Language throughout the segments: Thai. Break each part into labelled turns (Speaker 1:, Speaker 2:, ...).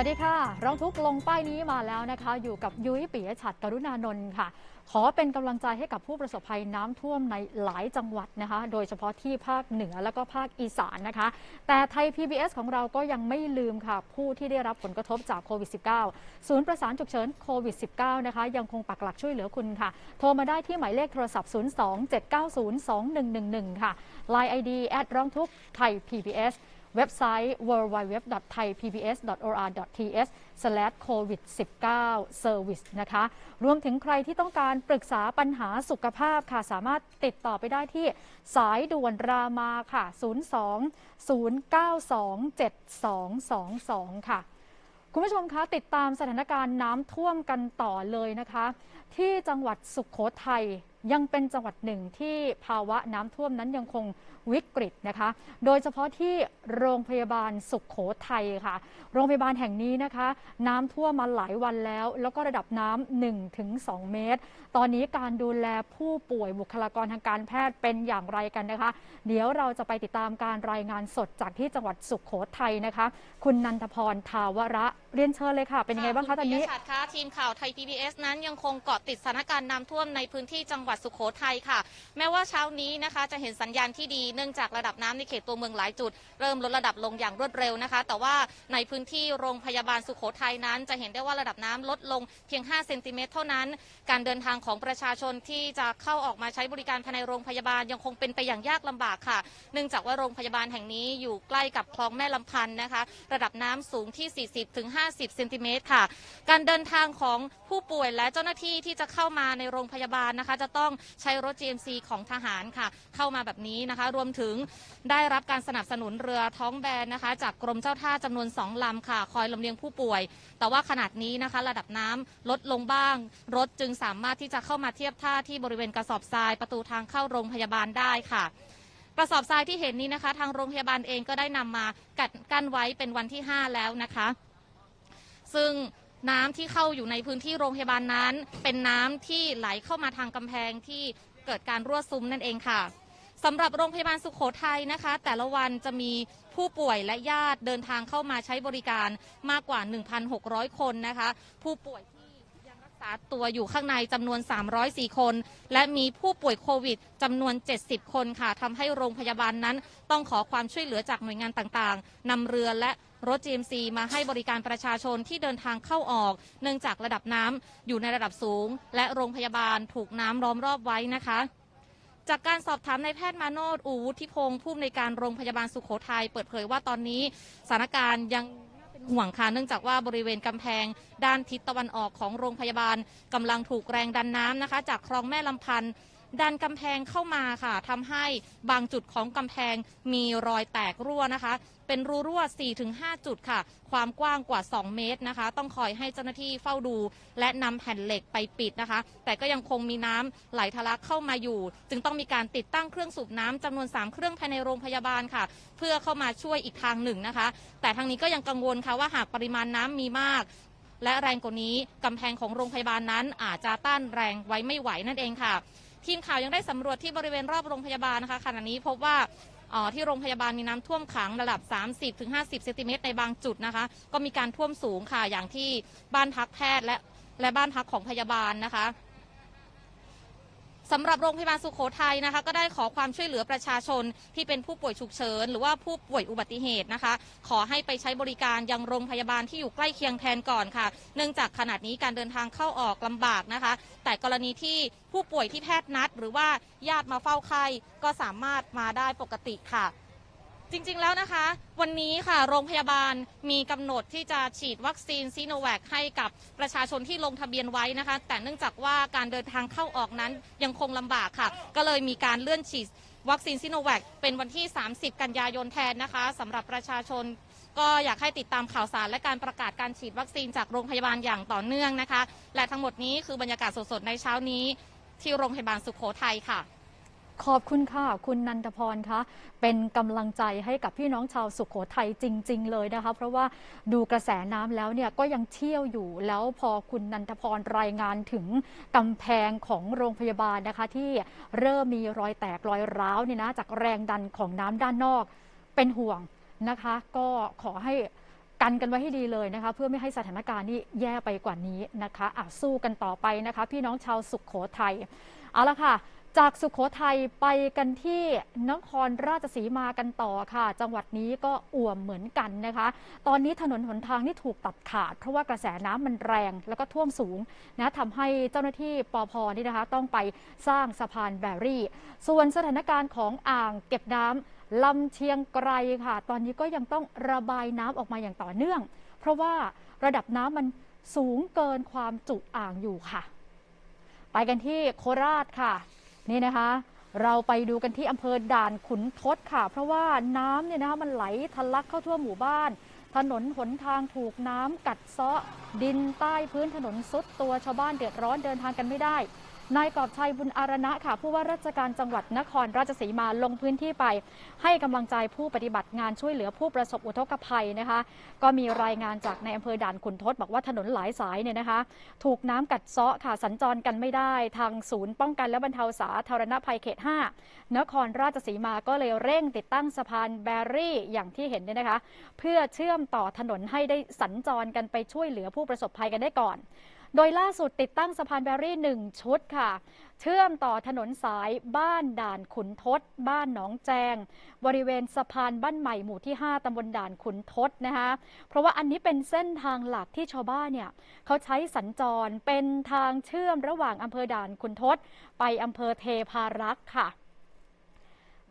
Speaker 1: วัสดีค่ะ ร้องทุกข์ลงป้ายนี้มาแล้วนะคะ อยู่กับยุ้ยปิยฉัตรกรุณานนท์ค่ะ ขอเป็นกำลังใจให้กับผู้ประสบภัยน้ำท่วมในหลายจังหวัดนะคะ โดยเฉพาะที่ภาคเหนือแล้วก็ภาคอีสานนะคะ แต่ไทย PBS ของเราก็ยังไม่ลืมค่ะ ผู้ที่ได้รับผลกระทบจากโควิด -19 ศูนย์ประสานฉุกเฉินโควิด -19 นะคะ ยังคงปักหลักช่วยเหลือคุณค่ะ โทรมาได้ที่หมายเลขโทรศัพท์ 02-790-2111 ค่ะ Line ID แอดร้องทุกข์ไทย PBS เว็บไซต์ www.thaipbs.or.th/covid19service นะคะ รวมถึงใครที่ต้องการปรึกษาปัญหาสุขภาพค่ะ สามารถติดต่อไปได้ที่สายด่วนรามาค่ะ 02 092 7222 ค่ะคุณผู้ชมคะติดตามสถานการณ์น้ำท่วมกันต่อเลยนะคะ ที่จังหวัดสุขโขทัยยังเป็นจังหวัดหนึ่งที่ภาวะน้ำท่วมนั้นยังคงวิกฤตนะคะ โดยเฉพาะที่โรงพยาบาลสุขโขทัยค่ะ โรงพยาบาลแห่งนี้นะคะ น้ำท่วมมาหลายวันแล้ว แล้วก็ระดับน้ำ1ถึง2เมตร ตอนนี้การดูแลผู้ป่วยบุคลากรทางการแพทย์เป็นอย่างไรกันนะคะ เดี๋ยวเราจะไปติดตามการรายงานสดจากที่จังหวัดสุขโขทัยนะคะ คุณนันทพรทาวระเรียนเชิญเลยค่ะ เป็นยังไงบ้างคะตอนนี้
Speaker 2: ณปิยชัดคะทีมข่าวไทย PBS นั้นยังคงเกาะติดสถานการณ์น้ำท่วมในพื้นที่จังหวัดสุโขทัยค่ะ แม้ว่าเช้านี้นะคะจะเห็นสัญญาณที่ดีเนื่องจากระดับน้ำในเขตตัวเมืองหลายจุด เริ่มลดระดับลงอย่างรวดเร็วนะคะ แต่ว่าในพื้นที่โรงพยาบาลสุโขทัยนั้น จะเห็นได้ว่าระดับน้ำลดลงเพียง 5 เซนติเมตรเท่านั้น การเดินทางของประชาชนที่จะเข้าออกมาใช้บริการภายในโรงพยาบาลยังคงเป็นไปอย่างยากลำบากค่ะ เนื่องจากว่าโรงพยาบาลแห่งนี้อยู่ใกล้กับคลองแม่ลำพันธ์นะคะ ระดับน้ำสูงที่ 40ถึง50เซนติเมตรค่ะ การเดินทางของผู้ป่วยและเจ้าหน้าที่ที่จะเข้ามาในโรงพยาบาลนะคะ จะต้องใช้รถ GMC ของทหารค่ะ เข้ามาแบบนี้นะคะ รวมถึงได้รับการสนับสนุนเรือท้องแบนนะคะ จากกรมเจ้าท่าจำนวน 2ลำค่ะ คอยลำเลียงผู้ป่วย แต่ว่าขนาดนี้นะคะ ระดับน้ำลดลงบ้าง รถจึงสามารถที่จะเข้ามาเทียบท่าที่บริเวณกระสอบทรายประตูทางเข้าโรงพยาบาลได้ค่ะ กระสอบทรายที่เห็นนี้นะคะ ทางโรงพยาบาลเองก็ได้นำมากัดกั้นไว้เป็นวันที่ 5 แล้วนะคะ ซึ่งน้ำที่เข้าอยู่ในพื้นที่โรงพยาบาลนั้น เป็นน้ำที่ไหลเข้ามาทางกำแพงที่เกิดการรั่วซึมนั่นเองค่ะสำหรับโรงพยาบาลสุขโขทัยนะคะ แต่ละวันจะมีผู้ป่วยและญาติเดินทางเข้ามาใช้บริการมากกว่า 1,600 คนนะคะ ผู้ป่วยที่ยังรักษาตัวอยู่ข้างในจำนวน 304 คน และมีผู้ป่วยโควิดจำนวน 70 คนค่ะทำให้โรงพยาบาลนั้นต้องขอความช่วยเหลือจากหน่วยงานต่างๆนำเรือและ รถ GMC มาให้บริการประชาชนที่เดินทางเข้าออก เนื่องจากระดับน้ำอยู่ในระดับสูง และโรงพยาบาลถูกน้ำล้อมรอบไว้นะคะจากการสอบถามนายแพทย์มาโนดอูวุฒิพงศ์ผู้อำนวยการโรงพยาบาลสุขโขทัยเปิดเผยว่าตอนนี้สถานการณ์ยังห่วงค่ะเนื่องจากว่าบริเวณกำแพง ด้านทิศตะวันออกของโรงพยาบาลกำลังถูกแรงดันน้ำนะคะ จากคลองแม่ลำพันธ์ดันกำแพงเข้ามาค่ะทำให้บางจุดของกำแพงมีรอยแตกรั่วนะคะ เป็นรูรั่ว 4-5 จุดค่ะ ความกว้างกว่า 2 เมตรนะคะ ต้องคอยให้เจ้าหน้าที่เฝ้าดู และนำแผ่นเหล็กไปปิดนะคะ แต่ก็ยังคงมีน้ำไหลทะลักเข้ามาอยู่ จึงต้องมีการติดตั้งเครื่องสูบน้ำจำนวน 3 เครื่องภายในโรงพยาบาลค่ะ เพื่อเข้ามาช่วยอีกทางหนึ่งนะคะ แต่ทางนี้ก็ยังกังวลค่ะว่าหากปริมาณน้ำมีมาก และแรงกว่านี้กำแพงของโรงพยาบาลนั้นอาจจะต้านแรงไว้ไม่ไหวนั่นเองค่ะ ทีมข่าวยังได้สำรวจที่บริเวณรอบโรงพยาบาลนะคะขณะนี้พบว่า ที่โรงพยาบาลมีน้ำท่วมขังระดับ 30-50 เซนติเมตรในบางจุดนะคะ ก็มีการท่วมสูงค่ะอย่างที่บ้านพักแพทย์และและบ้านพักของพยาบาลนะคะ สำหรับโรงพยาบาลสุโขทัยนะคะ ก็ได้ขอความช่วยเหลือประชาชนที่เป็นผู้ป่วยฉุกเฉิน หรือว่าผู้ป่วยอุบัติเหตุนะคะ ขอให้ไปใช้บริการยังโรงพยาบาลที่อยู่ใกล้เคียงแทนก่อนค่ะ เนื่องจากขณะนี้การเดินทางเข้าออกลำบากนะคะ แต่กรณีที่ผู้ป่วยที่แพทย์นัด หรือว่าญาติมาเฝ้าไข้ก็สามารถมาได้ปกติค่ะ จริงๆแล้วนะคะ วันนี้ค่ะโรงพยาบาลมีกำหนดที่จะฉีดวัคซีนซีโนแวคให้กับประชาชนที่ลงทะเบียนไว้นะคะ แต่เนื่องจากว่าการเดินทางเข้าออกนั้นยังคงลำบากค่ะ ก็เลยมีการเลื่อนฉีดวัคซีนซีโนแวคเป็นวันที่ 30 กันยายนแทนนะคะสำหรับประชาชนก็อยากให้ติดตามข่าวสารและการประกาศการฉีดวัคซีนจากโรงพยาบาลอย่างต่อเนื่องนะคะ และทั้งหมดนี้คือบรรยากาศสดๆในเช้านี้ ที่โรงพยาบาลสุขโขทัยค่ะ
Speaker 1: ขอบคุณค่ะ คุณนันทพรคะเป็นกำลังใจให้กับพี่น้องชาวสุขโขทัยจริง ๆ เลยนะคะ เพราะว่าดูกระแสน้ำแล้วเนี่ยก็ยังเชี่ยวอยู่ แล้วพอคุณนันทพรรายงานถึงกำแพงของโรงพยาบาลนะคะ ที่เริ่มมีรอยแตกรอยร้าวเนี่ยนะจากแรงดันของน้ำด้านนอก เป็นห่วงนะคะ ก็ขอให้กันกันไว้ให้ดีเลยนะคะ เพื่อไม่ให้สถานการณ์นี้แย่ไปกว่านี้นะคะอะสู้กันต่อไปนะคะ พี่น้องชาวสุขโขทัยเอาละค่ะ จากสุขโขทัยไปกันที่นครราชสีมากันต่อค่ะ จังหวัดนี้ก็อ่วมเหมือนกันนะคะ ตอนนี้ถนนหนทางนี่ถูกตัดขาด เพราะว่ากระแสน้ำมันแรงแล้วก็ท่วมสูงนะทำให้เจ้าหน้าที่ปอพนี่นะคะ ต้องไปสร้างสะพานแบรี่ ส่วนสถานการณ์ของอ่างเก็บน้ำลำเชียงไกรค่ะ ตอนนี้ก็ยังต้องระบายน้ำออกมาอย่างต่อเนื่อง เพราะว่าระดับน้ำมันสูงเกินความจุอ่างอยู่ค่ะ ไปกันที่โคราชค่ะ นี่นะคะ เราไปดูกันที่อำเภอด่านขุนทดค่ะ เพราะว่าน้ำเนี่ยนะคะมันไหลทะลักเข้าทั่วหมู่บ้าน ถนนหนทางถูกน้ำกัดเซาะ ดินใต้พื้นถนนซุดตัวชาวบ้านเดือดร้อนเดินทางกันไม่ได้ นายกอบชัยบุญอารณะค่ะ ผู้ว่าราชการจังหวัดนครราชสีมาลงพื้นที่ไป ให้กำลังใจผู้ปฏิบัติงานช่วยเหลือผู้ประสบอุทกภัยนะคะ ก็มีรายงานจากในอำเภอด่านขุนทดบอกว่าถนนหลายสายเนี่ยนะคะ ถูกน้ำกัดเซาะค่ะสัญจรกันไม่ได้ ทางศูนย์ป้องกันและบรรเทาสาธารณภัยเขต 5 นครราชสีมาก็เลยเร่งติดตั้งสะพานแบรี่อย่างที่เห็นเนี่ยนะคะ เพื่อเชื่อมต่อถนนให้ได้สัญจรกันไปช่วยเหลือผู้ประสบภัยกันได้ก่อน โดยล่าสุดติดตั้งสะพานแบรี่หนึ่งชุดค่ะ เชื่อมต่อถนนสายบ้านด่านขุนทดบ้านหนองแจง บริเวณสะพานบ้านใหม่หมู่ที่ 5 ตำบลด่านขุนทดนะคะเพราะว่าอันนี้เป็นเส้นทางหลักที่ชาวบ้านเนี่ยเขาใช้สัญจรเป็นทางเชื่อมระหว่างอำเภอด่านขุนทดไปอำเภอเทพารักษ์ค่ะ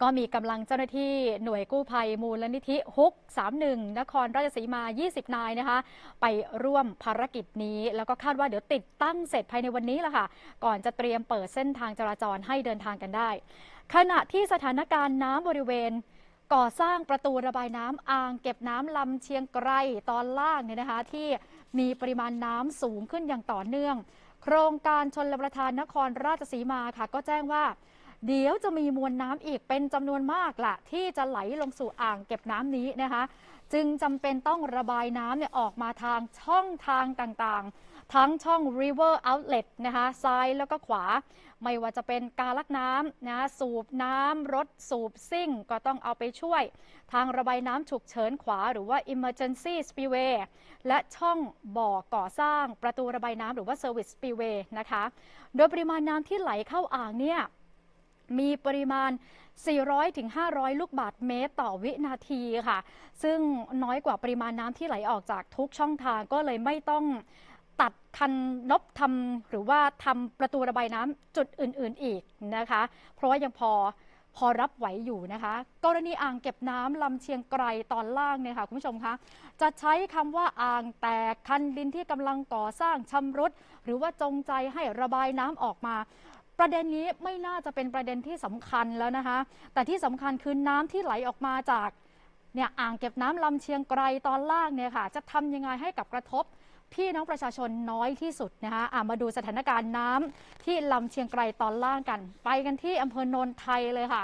Speaker 1: ก็มีกำลังเจ้าหน้าที่หน่วยกู้ภัยมูลนิธิฮุก 31 นครราชสีมา 20 นายนะคะ ไปร่วมภารกิจนี้ แล้วก็คาดว่าเดี๋ยวติดตั้งเสร็จภายในวันนี้แหละค่ะ ก่อนจะเตรียมเปิดเส้นทางจราจรให้เดินทางกันได้ ขณะที่สถานการณ์น้ำบริเวณ ก่อสร้างประตูระบายน้ำอ่างเก็บน้ำลำเชียงไกรตอนล่างเนี่ยนะคะที่มีปริมาณน้ำสูงขึ้นอย่างต่อเนื่อง โครงการชนรประทานนครราชสีมาค่ะ ก็แจ้งว่า เดี๋ยวจะมีมวลน้ำอีกเป็นจำนวนมากละที่จะไหลลงสู่อ่างเก็บน้ำนี้นะคะ จึงจำเป็นต้องระบายน้ำเนี่ยออกมาทางช่องทางต่างๆ ทั้งช่อง river outlet นะคะซ้ายแล้วก็ขวา ไม่ว่าจะเป็นการลักน้ำนะสูบน้ำรถสูบซิ่งก็ต้องเอาไปช่วย ทางระบายน้ำฉุกเฉินขวา หรือว่า emergency spillway และช่องบ่อก่อสร้างประตูระบายน้ำหรือว่า service spillway นะคะ โดยปริมาณน้ำที่ไหลเข้าอ่างเนี่ย มีปริมาณ 400ถึง500 ลูกบาทเมตรต่อวินาทีค่ะ ซึ่งน้อยกว่าปริมาณน้ำที่ไหลออกจากทุกช่องทางก็เลยไม่ต้องตัดคันนบทำหรือว่าทำประตูระบายน้ำจุดอื่น ๆ อีกนะคะ เพราะว่ายังพอพอรับไหวอยู่นะคะ กรณีอ่างเก็บน้ำลำเชียงไกรตอนล่างเนี่ยค่ะคุณผู้ชมคะจะใช้คำว่าอ่างแตกคันดินที่กำลังก่อสร้างชำรุด หรือว่าจงใจให้ระบายน้ำออกมา ประเด็นนี้ไม่น่าจะเป็นประเด็นที่สำคัญแล้วนะคะ แต่ที่สำคัญคือน้ำที่ไหลออกมาจากเนี่ยอ่างเก็บน้ำลำเชียงไกรตอนล่างเนี่ยค่ะ จะทำยังไงให้กับกระทบพี่น้องประชาชนน้อยที่สุดนะคะะมาดูสถานการณ์น้ำที่ลำเชียงไกรตอนล่างกัน ไปกันที่อำเภอโนนไทยเลยค่ะ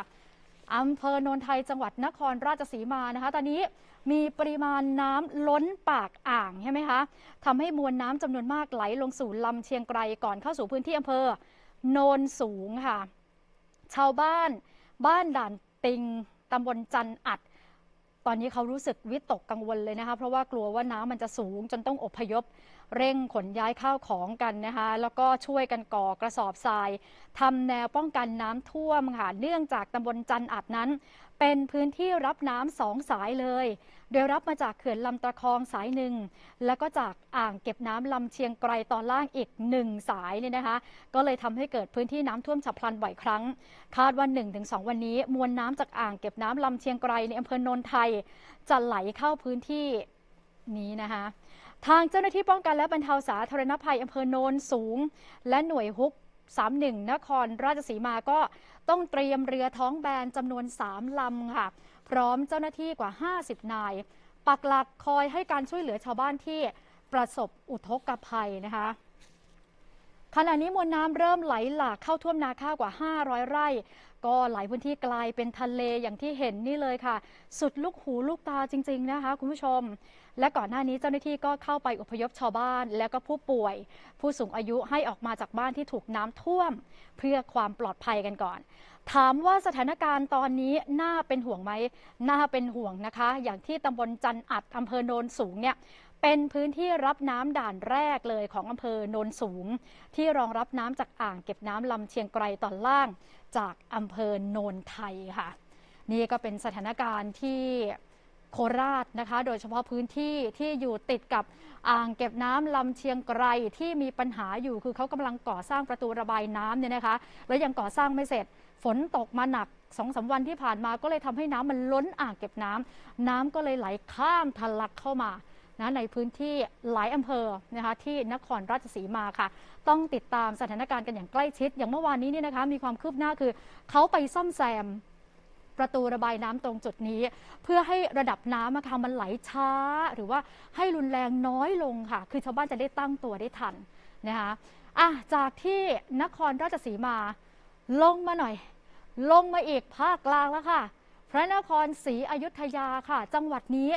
Speaker 1: อำเภอโนนไทยจังหวัดนครราชสีมานะคะ ตอนนี้มีปริมาณน้ำล้นปากอ่างใช่ไหมคะทำให้มวลน้ำจำนวนมากไหลลงสู่ลำเชียงไกรก่อนเข้าสู่พื้นที่อำเภอ โนนสูงค่ะ ชาวบ้านบ้านด่านติงตำบลจันอัด ตอนนี้เขารู้สึกวิตกกังวลเลยนะคะ เพราะว่ากลัวว่าน้ำมันจะสูงจนต้องอพยพ เร่งขนย้ายข้าวของกันนะคะ แล้วก็ช่วยกันก่อกระสอบทรายทำแนวป้องกันน้ำท่วมค่ะเนื่องจากตำบลจันอัดนั้น เป็นพื้นที่รับน้ำสองสายเลย โดยรับมาจากเขื่อนลำตะคองสายหนึ่ง แล้วก็จากอ่างเก็บน้ำลำเชียงไกรตอนล่างอีกหนึ่งสายเนี่ยนะคะ ก็เลยทำให้เกิดพื้นที่น้ำท่วมฉับพลันบ่อยครั้ง คาดว่า 1-2 วันนี้ มวลน้ำจากอ่างเก็บน้ำลำเชียงไกรในอำเภอโนนไทย จะไหลเข้าพื้นที่นี้นะคะ ทางเจ้าหน้าที่ป้องกันและบรรเทาสาธารณภัยอำเภอโนนสูง และหน่วยฮุก 31 นครราชสีมาก็ต้องเตรียมเรือท้องแบนจำนวน 3 ลำค่ะ พร้อมเจ้าหน้าที่กว่า 50 นาย ปักหลักคอยให้การช่วยเหลือชาวบ้านที่ประสบอุทกภัยนะคะขณะนี้มวลน้ำเริ่มไหลหลากเข้าท่วมนาข้าวกว่า 500 ไร่ ก็หลายพื้นที่กลายเป็นทะเลอย่างที่เห็นนี่เลยค่ะ สุดลูกหูลูกตาจริง ๆ นะคะ คุณผู้ชม และก่อนหน้านี้เจ้าหน้าที่ก็เข้าไปอพยพชาวบ้าน และก็ผู้ป่วย ผู้สูงอายุให้ออกมาจากบ้านที่ถูกน้ำท่วม เพื่อความปลอดภัยกันก่อน ถามว่าสถานการณ์ตอนนี้น่าเป็นห่วงไหมน่าเป็นห่วงนะคะ อย่างที่ตำบลจันอัดอำเภอโนนสูงเนี่ย เป็นพื้นที่รับน้ำด่านแรกเลยของอำเภอโนนสูง ที่รองรับน้ำจากอ่างเก็บน้ำลำเชียงไกรตอนล่าง จากอำเภอโนนไทยค่ะ นี่ก็เป็นสถานการณ์ที่โคราชนะคะ โดยเฉพาะพื้นที่ที่อยู่ติดกับอ่างเก็บน้ำลำเชียงไกรที่มีปัญหาอยู่คือเขากำลังก่อสร้างประตูระบายน้ำเนี่ยนะคะ แล้วยังก่อสร้างไม่เสร็จ ฝนตกมาหนักสองสาวันที่ผ่านมาก็เลยทำให้น้ำมันล้นอ่างเก็บน้ำน้ำก็เลยไหลข้ามทะลักเข้ามา นะในพื้นที่หลายอำเภอนะคะที่นครราชสีมาค่ะ ต้องติดตามสถานการณ์กันอย่างใกล้ชิด อย่างเมื่อวานนี้เนี่ยนะคะมีความคืบหน้าคือเขาไปซ่อมแซมประตูระบายน้ำตรงจุดนี้ เพื่อให้ระดับน้ำอะค่ะมันไหลช้า หรือว่าให้รุนแรงน้อยลงค่ะ คือชาวบ้านจะได้ตั้งตัวได้ทันนะคะอะจากที่นครราชสีมาลงมาหน่อย ลงมาอีกภาคกลางแล้วค่ะ พระนครศรีอยุธยาค่ะ จังหวัดนี้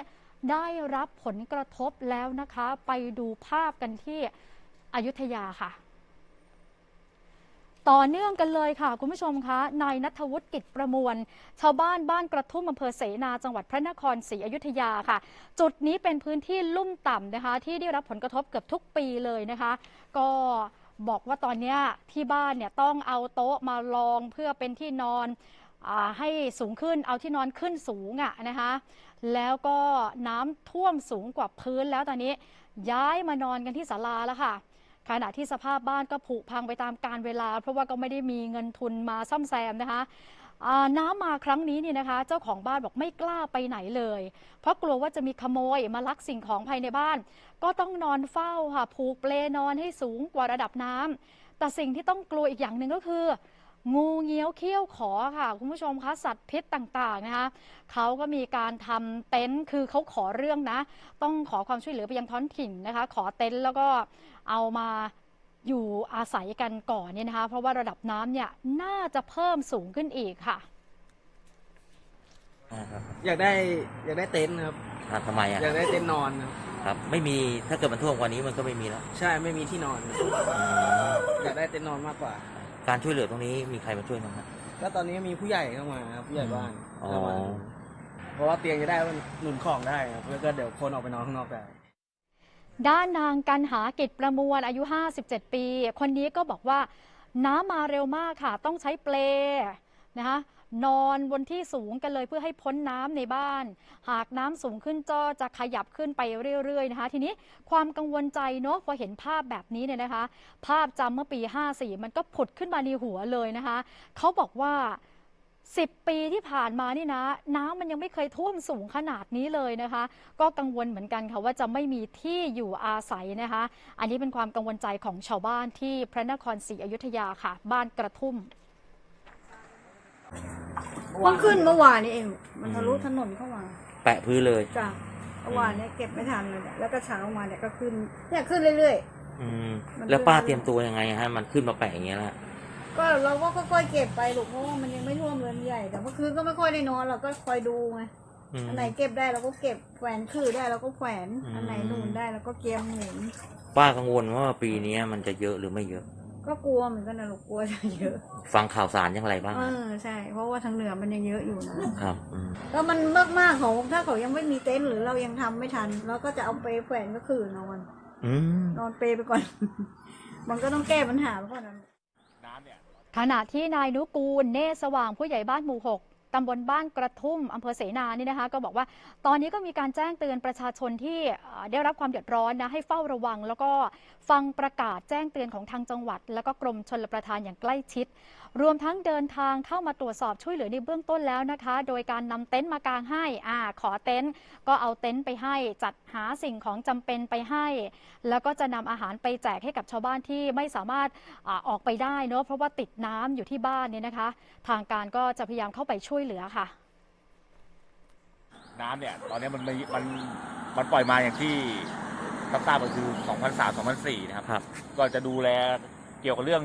Speaker 1: ได้รับผลกระทบแล้วนะคะ ไปดูภาพกันที่อยุธยาค่ะ ต่อเนื่องกันเลยค่ะ คุณผู้ชมคะนายนัทวุฒิกิจประมวล ชาวบ้านบ้านกระทุ่มอำเภอเสนาจังหวัดพระนครศรีอยุธยาค่ะ จุดนี้เป็นพื้นที่ลุ่มต่ำนะคะ ที่ได้รับผลกระทบเกือบทุกปีเลยนะคะ ก็บอกว่าตอนนี้ที่บ้านเนี่ยต้องเอาโต๊ะมารองเพื่อเป็นที่นอนอให้สูงขึ้นเอาที่นอนขึ้นสูงอะนะคะ แล้วก็น้ำท่วมสูงกว่าพื้นแล้วตอนนี้ย้ายมานอนกันที่ศาลาแล้วค่ะ ขณะที่สภาพบ้านก็ผุพังไปตามกาลเวลา เพราะว่าก็ไม่ได้มีเงินทุนมาซ่อมแซมนะคะน้ำมาครั้งนี้เนี่ยนะคะ เจ้าของบ้านบอกไม่กล้าไปไหนเลย เพราะกลัวว่าจะมีขโมยมาลักสิ่งของภายในบ้าน ก็ต้องนอนเฝ้าค่ะผูกเปลนอนให้สูงกว่าระดับน้ำแต่สิ่งที่ต้องกลัวอีกอย่างหนึ่งก็คือ งูเงี้ยวเขี้ยวขอค่ะ คุณผู้ชมคะสัตว์พิษต่างๆนะคะเขาก็มีการทำเต็นท์คือเขาขอเรื่องนะ ต้องขอความช่วยเหลือไปยังท้องถิ่นนะคะ ขอเต็นท์แล้วก็เอามาอยู่อาศัยกันก่อนเนี่ยนะคะ เพราะว่าระดับน้ำเนี่ยน่าจะเพิ่มสูงขึ้นอีกค่ะ
Speaker 3: อ่าครับ
Speaker 4: อยากได้อยากได้เต็นท์ครับ
Speaker 3: ครับทำไมอะ
Speaker 4: อยากได้เต็นท์นอนครับ
Speaker 3: ครับไม่มีถ้าเกิดมันท่วมกว่านี้มันก็ไม่มีแล้ว
Speaker 4: ใช่ไม่มีที่นอนครับ
Speaker 3: อืม
Speaker 4: อยากได้เต็นท์นอนมากกว่า
Speaker 3: การช่วยเหลือตรงนี้มีใครมาช่วยบ้างครับ
Speaker 4: ก็ตอนนี้มีผู้ใหญ่เข้ามาครับผู้ใหญ่บ้าน
Speaker 3: อ๋อ
Speaker 4: เข้ามาเพราะว่าเตียงจะได้มันหนุนของได้ครับแล้วก็เดี๋ยวคนออกไปนอนข้างนอกได้
Speaker 1: ด้านนางกันหากิจประมวลอายุ 57 ปี คนนี้ก็บอกว่าน้ำมาเร็วมากค่ะ ต้องใช้เปลนะคะ นอนบนที่สูงกันเลยเพื่อให้พ้นน้ำในบ้าน หากน้ำสูงขึ้นก็จะขยับขึ้นไปเรื่อยๆนะคะ ทีนี้ความกังวลใจเนาะพอเห็นภาพแบบนี้เนี่ยนะคะ ภาพจำเมื่อปี 54 มันก็ผุดขึ้นมาในหัวเลยนะคะเขาบอกว่า10ปีที่ผ่านมานี่นะ น้ำมันยังไม่เคยท่วมสูงขนาดนี้เลยนะคะ ก็กังวลเหมือนกันค่ะว่าจะไม่มีที่อยู่อาศัยนะคะ อันนี้เป็นความกังวลใจของชาวบ้านที่พระนครศรีอยุธยาค่ะ บ้านกระทุ่ม
Speaker 5: เพิ่งขึ้นเมื่อวานนี้เอง มันทะลุถนนเข้ามา
Speaker 3: แปะพื้นเลย
Speaker 5: จ้ะเมื่อวานเนี้ยเก็บไม่ทันเลยเนี่ยแล้วก็เช้ามาเนี่ยก็ขึ้นเนี่ยขึ้นเรื่อย
Speaker 3: อืม
Speaker 5: มัน
Speaker 3: แล้วป้า
Speaker 5: ขึ้น
Speaker 3: เตรียมตัวยังไงฮะ มันขึ้นมาแปะอย่างเงี้ยละ
Speaker 5: ๆ ก็เราก็ค่อยๆเก็บไปลูกเพราะว่ามันยังไม่ท่วมเรือนใหญ่ แต่เมื่อคืนก็ไม่ค่อยได้นอนเราก็คอยดูไง
Speaker 3: อืม
Speaker 5: อันไหนเก็บได้เราก็เก็บแขวนคือได้เราก็แขวน
Speaker 3: อืม
Speaker 5: อันไหนหนุนได้เราก็เกียมหนุน
Speaker 3: ป้ากังวลว่าปีนี้มันจะเยอะหรือไม่เยอะ
Speaker 5: ก็กลัวเหมือนกันนะลูกกลัวจะเยอะ
Speaker 3: ฟังข่าวสารอย่างไรบ้าง
Speaker 5: เอ
Speaker 3: ฮะ
Speaker 5: อใช่ เพราะว่าทางเหนือมันยังเยอะอยู่นะ ครับ
Speaker 3: อืม
Speaker 5: แล้วมันมากๆเขาถ้าเขายังไม่มีเต็นท์หรือเรายังทำไม่ทันเราก็จะเอาไปแขวนก็คือนอน
Speaker 3: อืม
Speaker 5: นอนเปรย์ไปก่อน มันก็ต้องแก้ปัญหาไปก่อนนะ
Speaker 1: ขณะที่นายนุกูลเนตรสว่างผู้ใหญ่บ้านหมู่ 6 ตำบลบ้านกระทุ่มอำเภอเสนานี่นะคะ ก็บอกว่าตอนนี้ก็มีการแจ้งเตือนประชาชนที่ได้รับความเดือดร้อนนะให้เฝ้าระวัง แล้วก็ฟังประกาศแจ้งเตือนของทางจังหวัด แล้วก็กรมชลประทานอย่างใกล้ชิด รวมทั้งเดินทางเข้ามาตรวจสอบช่วยเหลือในเบื้องต้นแล้วนะคะ โดยการนำเต็นท์มากางให้อ่าขอเต็นท์ก็เอาเต็นท์ไปให้ จัดหาสิ่งของจำเป็นไปให้ แล้วก็จะนำอาหารไปแจกให้กับชาวบ้านที่ไม่สามารถอาออกไปได้เนอะเพราะว่าติดน้ำอยู่ที่บ้านเนี่ยนะคะ ทางการก็จะพยายามเข้าไปช่วยเหลือค่ะ
Speaker 6: น้ำเนี่ยตอนนี้มันมีมันมันปล่อยมาอย่างที่ทราบๆก็คือ 2003 2004 นะครับ
Speaker 3: ครับ
Speaker 6: ก็จะดูแลกี่ยวกับเรื่อง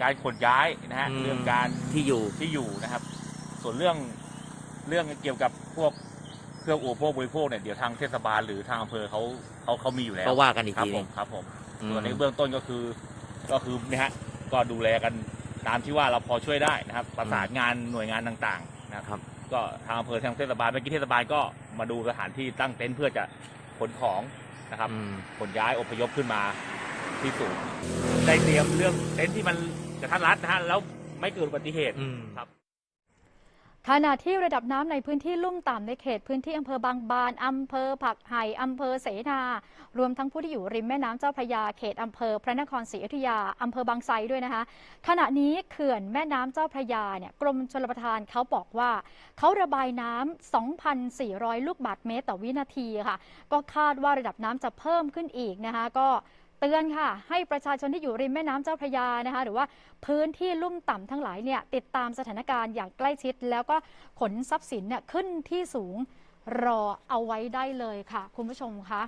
Speaker 6: การขนย้ายนะฮะ
Speaker 3: อืม
Speaker 6: เรื่องการ
Speaker 3: ที่อยู่
Speaker 6: ที่อยู่นะครับ ส่วนเรื่องเรื่องเกี่ยวกับพวกเครื่องอุปโภคบริโภคเนี่ยเดี๋ยวทางเทศบาลหรือทางอำเภอเขาเขาเขามีอยู่แล้ว
Speaker 3: ก็ว่ากันอีก
Speaker 6: ครับ
Speaker 3: ทีห
Speaker 6: ผ
Speaker 3: นึ
Speaker 6: ม
Speaker 3: ง
Speaker 6: ครับผม
Speaker 3: อืม
Speaker 6: ส่วนในเบื้องต้นก็คือก็คือเนี่ยฮะก็ดูแลกันตามที่ว่าเราพอช่วยได้นะครับ ประสานงานหน่วยงานต่างๆนะครับ
Speaker 3: ครับ
Speaker 6: ก็ทางอำเภอทางเทศบาลเมื่อกี้เทศบาลก็มาดูสถานที่ตั้งเต็นท์เพื่อจะขนของนะครับ
Speaker 3: อืม
Speaker 6: ขนย้ายอพยพขึ้นมา ที่สูงได้เตรียมเรื่องเต็นท์ที่มันกระทัดรัดนะฮะแล้วไม่เกิดอุบัติเหตุ
Speaker 3: อืม
Speaker 6: ครับ
Speaker 1: ขณะที่ระดับน้ำในพื้นที่ลุ่มต่ำในเขตพื้นที่อำเภอบางบานอำเภอผักไห่อำเภอเสนา รวมทั้งผู้ที่อยู่ริมแม่น้ำเจ้าพระยาเขตอำเภอพระนครศรีอยุธยาอำเภอบางไทรด้วยนะคะ ขณะนี้เขื่อนแม่น้ำเจ้าพระยาเนี่ยกรมชลประทานเขาบอกว่า เขาระบายน้ำ2,400 ลูกบาศก์เมตรต่อวินาทีค่ะ ก็คาดว่าระดับน้ำจะเพิ่มขึ้นอีกนะคะ ก็ เตือนค่ะ ให้ประชาชนที่อยู่ริมแม่น้ำเจ้าพระยานะคะ หรือว่าพื้นที่ลุ่มต่ำทั้งหลายเนี่ยติดตามสถานการณ์อย่างใกล้ชิด แล้วก็ขนทรัพย์สินเนี่ยขึ้นที่สูงรอเอาไว้ได้เลยค่ะ คุณผู้ชมคะ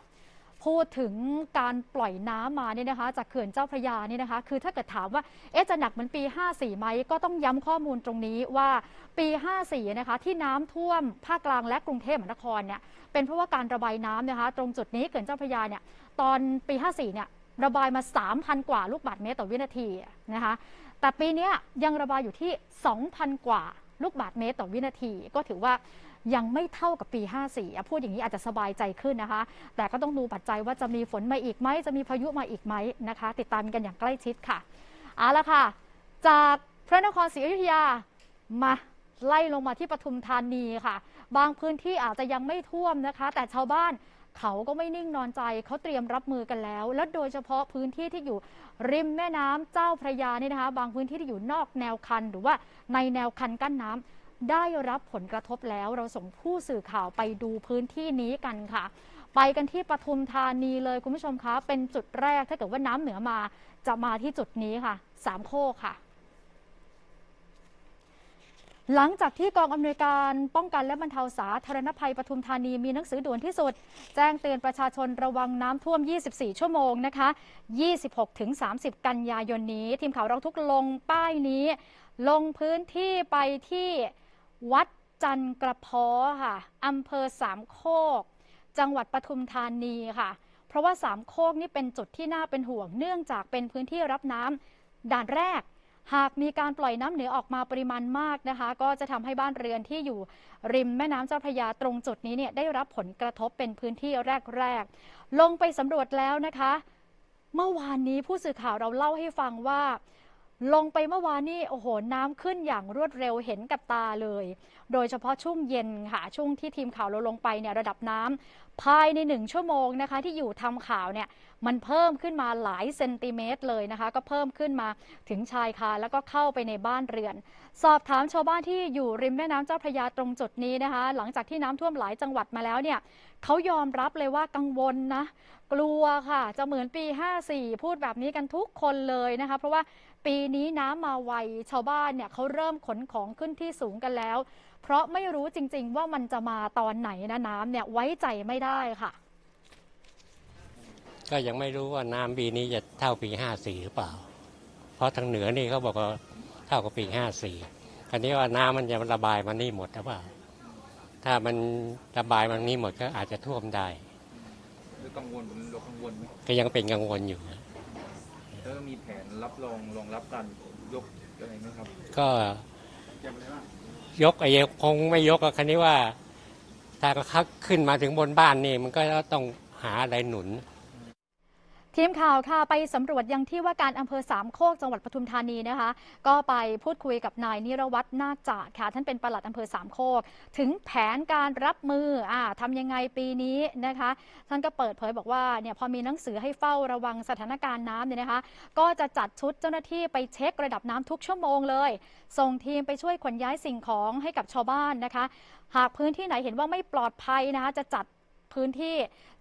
Speaker 1: พูดถึงการปล่อยน้ำมาเนี่ยนะคะจากเขื่อนเจ้าพระยานี่นะคะ คือถ้าเกิดถามว่าเอ๊ะจะหนักเหมือนปี 54 ไหมก็ต้องย้ำข้อมูลตรงนี้ว่าปี 54 นะคะที่น้ำท่วมภาคกลางและกรุงเทพมหานครเนี่ยเป็นเพราะว่าการระบายน้ำนะคะ ตรงจุดนี้เขื่อนเจ้าพระยาเนี่ยตอนปี 54 เนี่ย ระบายมา 3,000 กว่าลูกบาศก์เมตรต่อวินาทีนะคะ แต่ปีนี้ยังระบายอยู่ที่ 2,000 กว่าลูกบาศก์เมตรต่อวินาที ก็ถือว่ายังไม่เท่ากับปี 54 พูดอย่างนี้อาจจะสบายใจขึ้นนะคะ แต่ก็ต้องดูปัจจัยว่าจะมีฝนมาอีกไหม จะมีพายุมาอีกไหมนะคะ ติดตามกันอย่างใกล้ชิดค่ะ เอาละค่ะ จากพระนครศรีอยุธยามาไล่ลงมาที่ปทุมธานีค่ะ บางพื้นที่อาจจะยังไม่ท่วมนะคะ แต่ชาวบ้าน เขาก็ไม่นิ่งนอนใจเขาเตรียมรับมือกันแล้ว และโดยเฉพาะพื้นที่ที่อยู่ริมแม่น้ำเจ้าพระยานี่นะคะ บางพื้นที่ที่อยู่นอกแนวคัน หรือว่าในแนวคันกั้นน้ำได้รับผลกระทบแล้วเราส่งผู้สื่อข่าวไปดูพื้นที่นี้กันค่ะ ไปกันที่ปทุมธานีเลยคุณผู้ชมคะเป็นจุดแรกถ้าเกิดว่าน้ำเหนือมาจะมาที่จุดนี้ค่ะสามโคกค่ะ หลังจากที่กองอำนวยการป้องกันและบรรเทาสาธารณภัยปทุมธานีมีหนังสือด่วนที่สุด แจ้งเตือนประชาชนระวังน้ำท่วม 24 ชั่วโมงนะคะ 26ถึง30 กันยายนนี้ ทีมข่าวเราทุกลงป้ายนี้ ลงพื้นที่ไปที่วัดจันกระเพาะค่ะอำเภอสามโคก จังหวัดปทุมธานีค่ะ เพราะว่าสามโคกนี่เป็นจุดที่น่าเป็นห่วง เนื่องจากเป็นพื้นที่รับน้ำด่านแรก หากมีการปล่อยน้ำเหนือออกมาปริมาณมากนะคะ ก็จะทำให้บ้านเรือนที่อยู่ริมแม่น้ำเจ้าพระยาตรงจุดนี้เนี่ยได้รับผลกระทบเป็นพื้นที่แรก ๆ ลงไปสำรวจแล้วนะคะ เมื่อวานนี้ผู้สื่อข่าวเราเล่าให้ฟังว่าลงไปเมื่อวานนี้โอ้โหน้ำขึ้นอย่างรวดเร็วเห็นกับตาเลย โดยเฉพาะช่วงเย็นค่ะช่วงที่ทีมข่าวเราลงไปเนี่ยระดับน้ำภายในหนึ่งชั่วโมงนะคะ ที่อยู่ทำข่าวเนี่ย มันเพิ่มขึ้นมาหลายเซนติเมตรเลยนะคะ ก็เพิ่มขึ้นมาถึงชายคาแล้วก็เข้าไปในบ้านเรือน สอบถามชาวบ้านที่อยู่ริมแม่น้ำเจ้าพระยาตรงจุดนี้นะคะ หลังจากที่น้ำท่วมหลายจังหวัดมาแล้วเนี่ยเขายอมรับเลยว่ากังวลนะ กลัวค่ะ จะเหมือนปี 54 พูดแบบนี้กันทุกคนเลยนะคะ เพราะว่าปีนี้น้ำมาไวชาวบ้านเนี่ยเขาเริ่มขนของขึ้นที่สูงกันแล้ว เพราะไม่รู้จริง ๆ ว่ามันจะมาตอนไหนนะน้ำเนี่ยไว้ใจไม่ได้ค่ะ
Speaker 7: ก็ยังไม่รู้ว่าน้ำปีนี้จะเท่าปี54หรือเปล่า เพราะทางเหนือนี่เขาบอกว่าเท่ากับปี54คราวนี้ว่าน้ำมันจะระบายมันนี่หมดหรือเปล่า ถ้ามันระบายมันนี่หมดก็อาจจะท่วมได้
Speaker 8: คือกังวลเรากังวลไหม
Speaker 7: ก็ยังเป็นกังวลอยู่
Speaker 8: แล้วมีแผนรับรองรองรับการยกอะไรไหมครับ
Speaker 7: ก็ยกไอ้คงไม่ยกอะคันนี้ว่าถ้าเขาขึ้นมาถึงบนบ้านนี่ มันก็ต้องหาอะไรหนุน
Speaker 1: ทีมข่าวค่ะไปสำรวจยังที่ว่าการอำเภอสามโคกจังหวัดปทุมธานีนะคะ ก็ไปพูดคุยกับนายนิรวัตรนาคจาดค่ะ ท่านเป็นปลัดอำเภอสามโคก ถึงแผนการรับมืออ่าทำยังไงปีนี้นะคะ ท่านก็เปิดเผยบอกว่าเนี่ยพอมีหนังสือให้เฝ้าระวังสถานการณ์น้ำเนี่ยนะคะ ก็จะจัดชุดเจ้าหน้าที่ไปเช็คระดับน้ำทุกชั่วโมงเลย ส่งทีมไปช่วยขนย้ายสิ่งของให้กับชาวบ้านนะคะ หากพื้นที่ไหนเห็นว่าไม่ปลอดภัยนะคะ จะจัดพื้นที่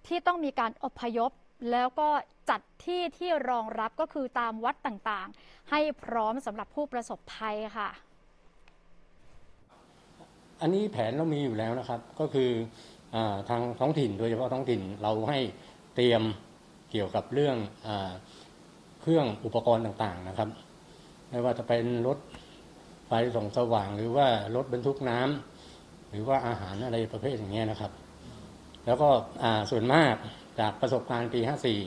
Speaker 1: ที่ต้องมีการอพยพแล้วก็ จัดที่ที่รองรับก็คือตามวัดต่างๆ ให้พร้อมสำหรับผู้ประสบภัยค่ะ
Speaker 9: อันนี้แผนเรามีอยู่แล้วนะครับ ก็คืออทางท้องถิ่นโดยเฉพาะท้องถิ่นเราให้เตรียมเกี่ยวกับเรื่องอเครื่องอุปกรณ์ต่างๆนะครับ ไม่ว่าจะเป็นรถไฟส่องสว่าง หรือว่ารถบรรทุกน้ำหรือว่าอาหารอะไรประเภทอย่างเงี้ยนะครับ แล้วก็ส่วนมากจากประสบการณ์ปี 54อ่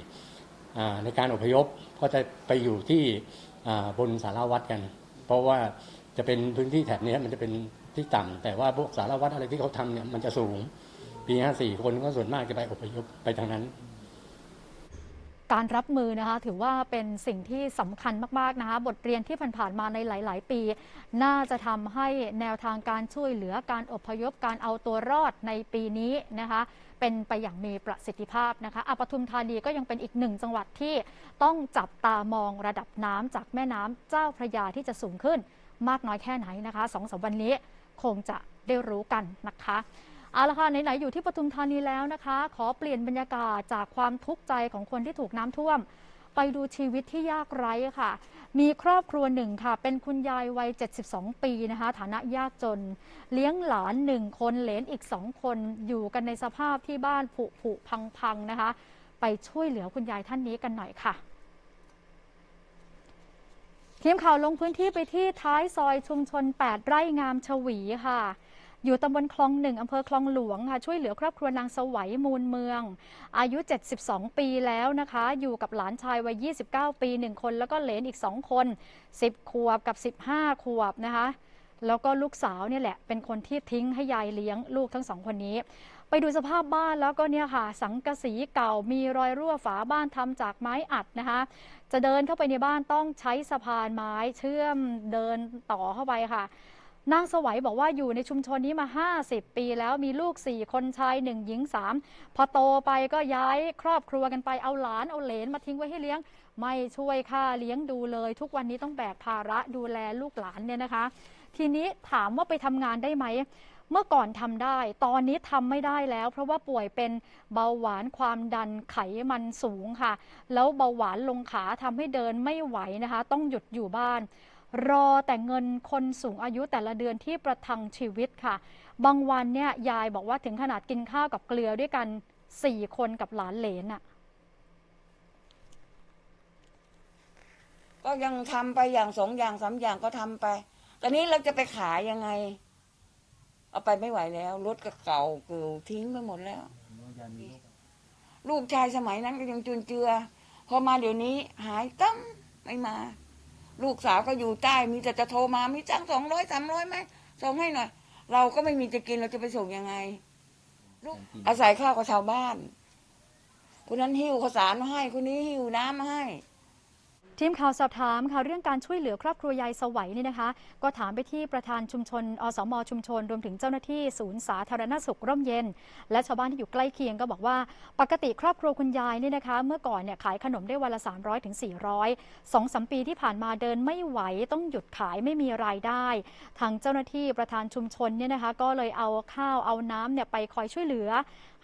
Speaker 9: ในการอพยพก็จะไปอยู่ที่บนสารวัตรกัน เพราะว่าจะเป็นพื้นที่แถบนี้มันจะเป็นที่ต่ำแต่ว่าพวกสารวัตรอะไรที่เขาทำเนี่ยมันจะสูง ปี 54 คนก็ส่วนมากจะไปอพยพไปทางนั้น
Speaker 1: การรับมือนะคะถือว่าเป็นสิ่งที่สำคัญมาก ๆ นะคะ บทเรียนที่ผ่าน ๆ มาในหลาย ๆ ปี น่าจะทำให้แนวทางการช่วยเหลือการอพยพการเอาตัวรอดในปีนี้นะคะ เป็นไปอย่างมีประสิทธิภาพนะคะอปทุมธานีก็ยังเป็นอีกหนึ่งจังหวัดที่ต้องจับตามองระดับน้ำจากแม่น้ำเจ้าพระยาที่จะสูงขึ้นมากน้อยแค่ไหนนะคะสองสามวันนี้คงจะได้รู้กันนะคะเอาละค่ะไหนๆอยู่ที่ปทุมธานีแล้วนะคะ ขอเปลี่ยนบรรยากาศจากความทุกข์ใจของคนที่ถูกน้ำท่วม ไปดูชีวิตที่ยากไร้ค่ะ มีครอบครัวหนึ่งค่ะ เป็นคุณยายวัย 72 ปีนะคะ ฐานะยากจน เลี้ยงหลานหนึ่งคนเหลนอีกสองคนอยู่กันในสภาพที่บ้านผุผุพังพังนะคะ ไปช่วยเหลือคุณยายท่านนี้กันหน่อยค่ะทีมข่าวลงพื้นที่ไปที่ท้ายซอยชุมชน 8 ไร่งามชวีค่ะ อยู่ตำบลคลองหนึ่งอำเภอคลองหลวงค่ะช่วยเหลือครอบครัวนางสวัยมูลเมือง อายุ 72 ปีแล้วนะคะ อยู่กับหลานชายวัย 29 ปี 1 คน แล้วก็เหลนอีก 2 คน 10 ขวบกับ 15 ขวบนะคะ แล้วก็ลูกสาวเนี่ยแหละ เป็นคนที่ทิ้งให้ยายเลี้ยงลูกทั้งสองคนนี้ไปดูสภาพบ้านแล้วก็เนี่ยค่ะ สังกะสีเก่ามีรอยรั่วฝาบ้านทำจากไม้อัดนะคะ จะเดินเข้าไปในบ้านต้องใช้สะพานไม้เชื่อมเดินต่อเข้าไปค่ะ นางสวัยบอกว่าอยู่ในชุมชนนี้มา 50 ปีแล้วมีลูก 4 คนชาย 1 หญิง 3 พอโตไปก็ย้ายครอบครัวกันไปเอาหลานเอาเหลนมาทิ้งไว้ให้เลี้ยง ไม่ช่วยค่าเลี้ยงดูเลย ทุกวันนี้ต้องแบกภาระดูแลลูกหลานเนี่ยนะคะ ทีนี้ถามว่าไปทำงานได้ไหมเมื่อก่อนทำได้ ตอนนี้ทำไม่ได้แล้ว เพราะว่าป่วยเป็นเบาหวานความดันไขมันสูงค่ะ แล้วเบาหวานลงขาทำให้เดินไม่ไหวนะคะ ต้องหยุดอยู่บ้าน รอแต่เงินคนสูงอายุแต่ละเดือนที่ประทังชีวิตค่ะ บางวันเนี่ยยายบอกว่าถึงขนาดกินข้าวกับเกลือด้วยกัน4คนกับหลานเหลนอะ
Speaker 10: ก็ยังทำไปอย่างสองอย่างสามอย่างก็ทำไปตอนนี้เราจะไปขายยังไง เอาไปไม่ไหวแล้วรถก็เก่าเกิวทิ้งไปหมดแล้ว ลูกชายสมัยนั้นก็ยังจุนเจือ พอมาเดี๋ยวนี้หายตั้มไม่มา ลูกสาวก็อยู่ใต้มีแต่จะโทรมามีจ้างสองร้อยสามร้อยไหมส่งให้หน่อย เราก็ไม่มีจะกินเราจะไปส่งยังไง ลูกอาศัยข้าวกับชาวบ้านคนนั้นหิ้วข้าวสารมาให้คนนี้หิ้วน้ำมาให้
Speaker 1: ทีมข่าวสอบถามค่ะเรื่องการช่วยเหลือครอบครัวยายสวัยนี่นะคะ ก็ถามไปที่ประธานชุมชน อสมชุมชน รวมถึงเจ้าหน้าที่ศูนย์สาธารณสุขร่มเย็น และชาวบ้านที่อยู่ใกล้เคียงก็บอกว่า ปกติครอบครัวคุณยายนี่นะคะ เมื่อก่อนเนี่ยขายขนมได้วันละ 300ถึง400สองสามปีที่ผ่านมาเดินไม่ไหวต้องหยุดขายไม่มีรายได้ ทางเจ้าหน้าที่ประธานชุมชนเนี่ยนะคะ ก็เลยเอาข้าวเอาน้ำเนี่ยไปคอยช่วยเหลือ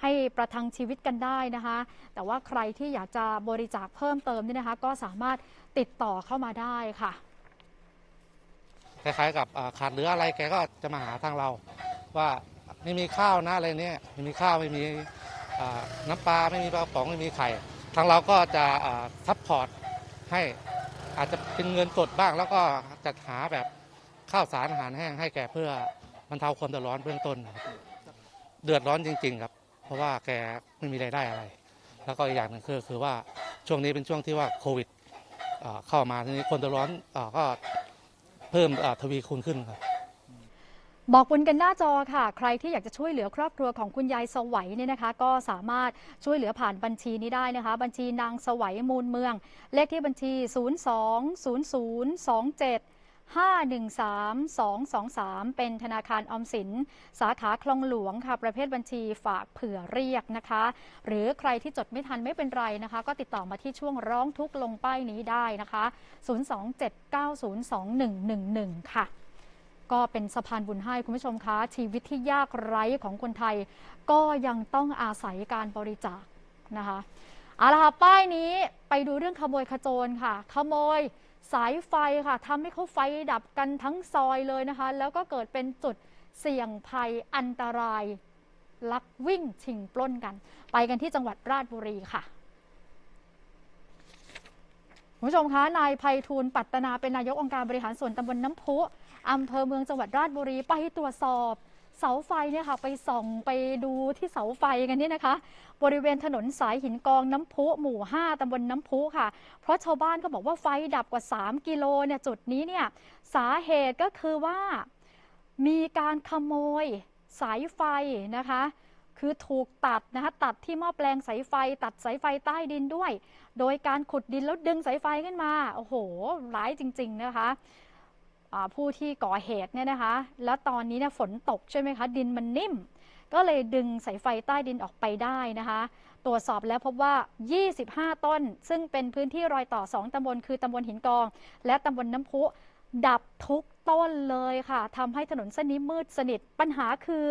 Speaker 1: ให้ประทังชีวิตกันได้นะคะ แต่ว่าใครที่อยากจะบริจาคเพิ่มเติมเนี่ยนะคะ ก็สามารถ ติดต่อเข้ามาได้ค่ะ
Speaker 11: คล้ายๆกับอ่าขาดเหลืออะไรแกก็จะมาหาทางเรา ว่าไม่มีข้าวนะอะไรเนี่ยไม่มีข้าวไม่มีอ่าน้ำปลาไม่มีปลากระป๋องไม่มีไข่ทางเราก็จะซัพพอร์ตให้อาจจะเป็นเงินสดบ้างแล้วก็จัดหาแบบข้าวสารอาหารแห้งให้แกเพื่อบรรเทาความเดือดร้อนเบื้องต้นครับเดือดร้อนจริง ๆ ครับ เพราะว่าแกไม่มีรายได้อะไร แล้วก็อีกอย่างหนึ่งคือคือว่าช่วงนี้เป็นช่วงที่ว่าโควิด เข้ามาทีนี้คนเดือดร้อนอก็เพิ่มทวีคูณขึ้นครับ
Speaker 1: บอกบุญกันหน้าจอค่ะ ใครที่อยากจะช่วยเหลือครอบครัวของคุณยายสวัยเนี่ยนะคะ ก็สามารถช่วยเหลือผ่านบัญชีนี้ได้นะคะ บัญชีนางสวัยมูลเมือง เลขที่บัญชี 020027 513223 เป็นธนาคารออมสิน สาขาคลองหลวงค่ะ ประเภทบัญชีฝากเผื่อเรียกนะคะ หรือใครที่จดไม่ทันไม่เป็นไรนะคะ ก็ติดต่อมาที่ช่วงร้องทุกข์ลงป้ายนี้ได้นะคะ 027902111 ค่ะก็เป็นสะพานบุญให้คุณผู้ชมคะชีวิตที่ยากไร้ของคนไทย ก็ยังต้องอาศัยการบริจาคนะคะเอาละค่ะป้ายนี้ไปดูเรื่องขโมยขโจรค่ะ ขโมย สายไฟค่ะทำให้เขาไฟดับกันทั้งซอยเลยนะคะ แล้วก็เกิดเป็นจุดเสี่ยงภัยอันตราย ลักวิ่งชิงปล้นกัน ไปกันที่จังหวัดราชบุรีค่ะคุณผู้ชมคะนายไพฑูรย์ปัตตนาเป็นนายกองค์การบริหารส่วนตำบลน้ำพุอำเภอเมืองจังหวัดราชบุรีไปตรวจสอบ เสาไฟเนี่ยค่ะไปส่องไปดูที่เสาไฟกันนี่นะคะ บริเวณถนนสายหินกองน้ำพุหมู่ 5ตำบลน้ำพุค่ะ เพราะชาวบ้านก็บอกว่าไฟดับกว่า 3 กิโลเนี่ยจุดนี้เนี่ยสาเหตุก็คือว่ามีการขโมยสายไฟนะคะคือถูกตัดนะคะตัดที่หม้อแปลงสายไฟ ตัดสายไฟใต้ดินด้วย โดยการขุดดินแล้วดึงสายไฟขึ้นมา โอ้โหร้ายจริง ๆ นะคะ ผู้ที่ก่อเหตุเนี่ยนะคะ แล้วตอนนี้เนี่ยฝนตกใช่ไหมคะดินมันนิ่ม ก็เลยดึงสายไฟใต้ดินออกไปได้นะคะ ตรวจสอบแล้วพบว่า 25 ต้น ซึ่งเป็นพื้นที่รอยต่อ 2ตำบลคือตำบลหินกอง และตำบลน้ำพุดับทุกต้นเลยค่ะทำให้ถนนเส้นนี้มืดสนิทปัญหาคือ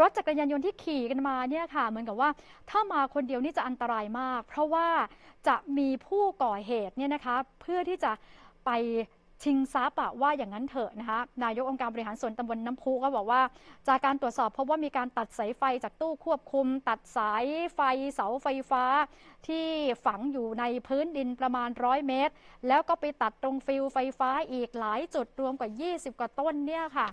Speaker 1: รถจักรยานยนต์ที่ขี่กันมาเนี่ยค่ะ เหมือนกับว่าถ้ามาคนเดียวนี่จะอันตรายมาก เพราะว่าจะมีผู้ก่อเหตุเนี่ยนะคะ เพื่อที่จะไป ชิงทรัพย์อะว่าอย่างนั้นเถอะนะคะนายกองค์การบริหารส่วนตำบลน้ำพุก็บอกว่า จากการตรวจสอบพบว่ามีการตัดสายไฟจากตู้ควบคุม ตัดสายไฟเสาไฟฟ้า ที่ฝังอยู่ในพื้นดินประมาณร้อยเมตร แล้วก็ไปตัดตรงฟิลไฟฟ้าอีกหลายจุดรวมกว่า 20 กว่าต้นเนี่ยค่ะ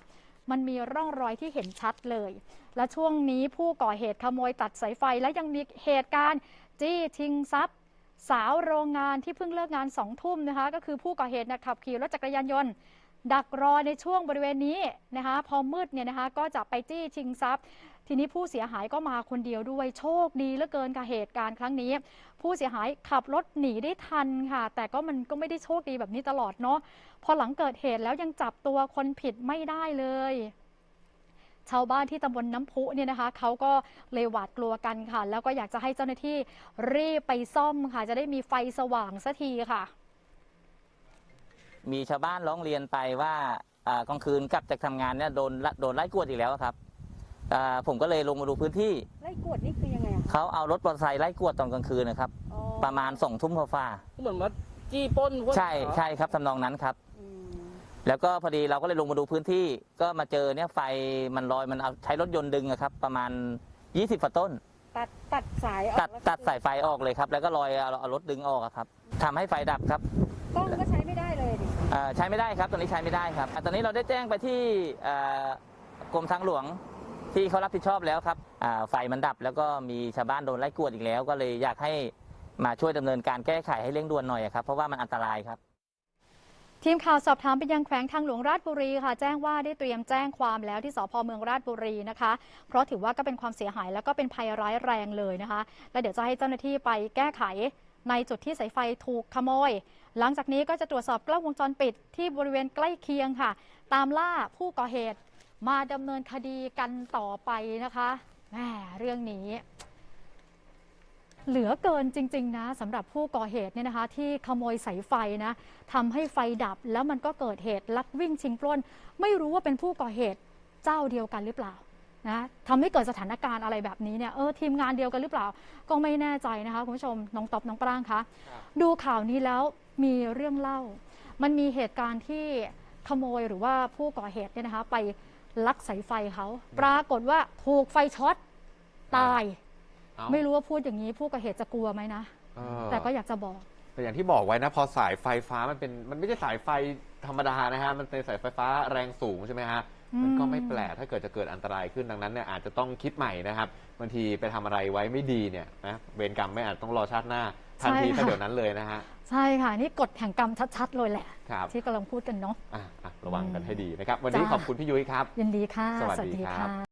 Speaker 1: มันมีร่องรอยที่เห็นชัดเลย และช่วงนี้ผู้ก่อเหตุขโมยตัดสายไฟและยังมีเหตุการณ์จี้ชิงทรัพย์ สาวโรงงานที่เพิ่งเลิกงานสองทุ่มนะคะ ก็คือผู้ก่อเหตุนะขับขี่รถจักรยานยนต์ ดักรอในช่วงบริเวณนี้นะคะ พอมืดเนี่ยนะคะ ก็จะไปจี้ชิงทรัพย์ ทีนี้ผู้เสียหายก็มาคนเดียวด้วยโชคดีเหลือเกินกับเหตุการณ์ครั้งนี้ ผู้เสียหายขับรถหนีได้ทันค่ะ แต่ก็มันก็ไม่ได้โชคดีแบบนี้ตลอดเนาะพอหลังเกิดเหตุแล้วยังจับตัวคนผิดไม่ได้เลย ชาวบ้านที่ตำบลน้ำพุเนี่ยนะคะเขาก็เลยหวาดกลัวกันค่ะ แล้วก็อยากจะให้เจ้าหน้าที่รีบไปซ่อมค่ะ จะได้มีไฟสว่างสักทีค่ะ
Speaker 12: มีชาวบ้านร้องเรียนไปว่าอ่ากลางคืนกลับจากทำงานเนี่ยโดนละโดนไล่กวดอีกแล้วครับอ่าผมก็เลยลงมาดูพื้นที่
Speaker 5: ไล่กวดนี่คือยังไงอะ
Speaker 12: เขาเอารถมอเตอร์ไซค์ไล่กวดตอนกลางคืนนะครับ
Speaker 5: อ๋อ
Speaker 12: ประมาณสองทุ่มฟ้า
Speaker 4: เหมือนว่าจี้ปล้นพวก
Speaker 12: ๆใช่ใช่ครับทำนองนั้นครับ
Speaker 5: อืม
Speaker 12: แล้วก็พอดีเราก็เลยลงมาดูพื้นที่ก็มาเจอเนี่ยไฟมันลอยมันเอาใช้รถยนต์ดึงอะครับ ประมาณ 20ฝัต้น
Speaker 5: ตัดตัดสายออก
Speaker 12: ตัด
Speaker 5: แล้ว
Speaker 12: ตัดสายไฟออกเลยครับ แล้วก็ลอยเอาเอารถดึงออกอะครับทำให้ไฟดับครับ
Speaker 5: กล้องก็ใช้ไม่ได้เลยดิ
Speaker 12: เอ่อใช้ไม่ได้ครับตอนนี้ใช้ไม่ได้ครับอะตอนนี้เราได้แจ้งไปที่เอ่อกรมทางหลวงที่เขารับผิดชอบแล้วครับอ่าไฟมันดับแล้วก็มีชาวบ้านโดนไล่กวดอีกแล้ว ก็เลยอยากให้มาช่วยดำเนินการแก้ไขให้เร่งด่วนหน่อยอะครับเพราะว่ามันอันตรายครับ
Speaker 1: ทีมข่าวสอบถามไปยังแขวงทางหลวงราชบุรีค่ะ แจ้งว่าได้เตรียมแจ้งความแล้วที่สพเมืองราชบุรีนะคะ เพราะถือว่าก็เป็นความเสียหายแล้วก็เป็นภัยร้ายแรงเลยนะคะ และเดี๋ยวจะให้เจ้าหน้าที่ไปแก้ไขในจุดที่สายไฟถูกขโมย หลังจากนี้ก็จะตรวจสอบกล้องวงจรปิดที่บริเวณใกล้เคียงค่ะ ตามล่าผู้ก่อเหตุ มาดำเนินคดีกันต่อไปนะคะแหมเรื่องนี้ เหลือเกินจริง ๆ นะสำหรับผู้ก่อเหตุเนี่ยนะคะ ที่ขโมยสายไฟนะทำให้ไฟดับแล้วมันก็เกิดเหตุลักวิ่งชิงปล้น ไม่รู้ว่าเป็นผู้ก่อเหตุเจ้าเดียวกันหรือเปล่านะทำให้เกิดสถานการณ์อะไรแบบนี้เนี่ยเออทีมงานเดียวกันหรือเปล่า ก็ไม่แน่ใจนะคะคุณผู้ชมน้องตอบน้องปรางคะดูข่าวนี้แล้วมีเรื่องเล่า มันมีเหตุการณ์ที่ขโมยหรือว่าผู้ก่อเหตุเนี่ยนะคะ ไปลักสายไฟเขาปรากฏว่าถูกไฟช็อตตาย
Speaker 13: เอ้า
Speaker 1: ไม่รู้ว่าพูดอย่างนี้ผู้ก่อเหตุจะกลัวไหมนะ
Speaker 13: เออ
Speaker 1: แต่ก็อยากจะบอก
Speaker 13: แต่อย่างที่บอกไว้นะ พอสายไฟฟ้ามันเป็นมันไม่ใช่สายไฟธรรมดานะฮะ มันเป็นสายไฟฟ้าแรงสูงใช่ไหมฮะ
Speaker 1: อืม
Speaker 13: มันก็ไม่แปลกถ้าเกิดจะเกิดอันตรายขึ้นดังนั้นเนี่ยอาจจะต้องคิดใหม่นะครับบางทีไปทำอะไรไว้ไม่ดีเนี่ยนะเวรกรรมไม่อาจต้องรอชาติหน้าทันที
Speaker 1: ใช่ค่ะ
Speaker 13: ถ้าเดี๋ยวนั้นเลยนะฮะ
Speaker 1: ใช่ค่ะ นี่กฎแห่งกรรมชัดๆเลยแหละ
Speaker 13: ครับ
Speaker 1: ที่กำลังพูดกันเนาะ
Speaker 13: อะอะระวังกันให้ดีนะครับ วันนี้
Speaker 1: จ้า
Speaker 13: ขอบคุณพี่ยุ้ยครับ
Speaker 1: ยินดีค่ะ
Speaker 13: สวัสดีครับ
Speaker 1: ค่ะ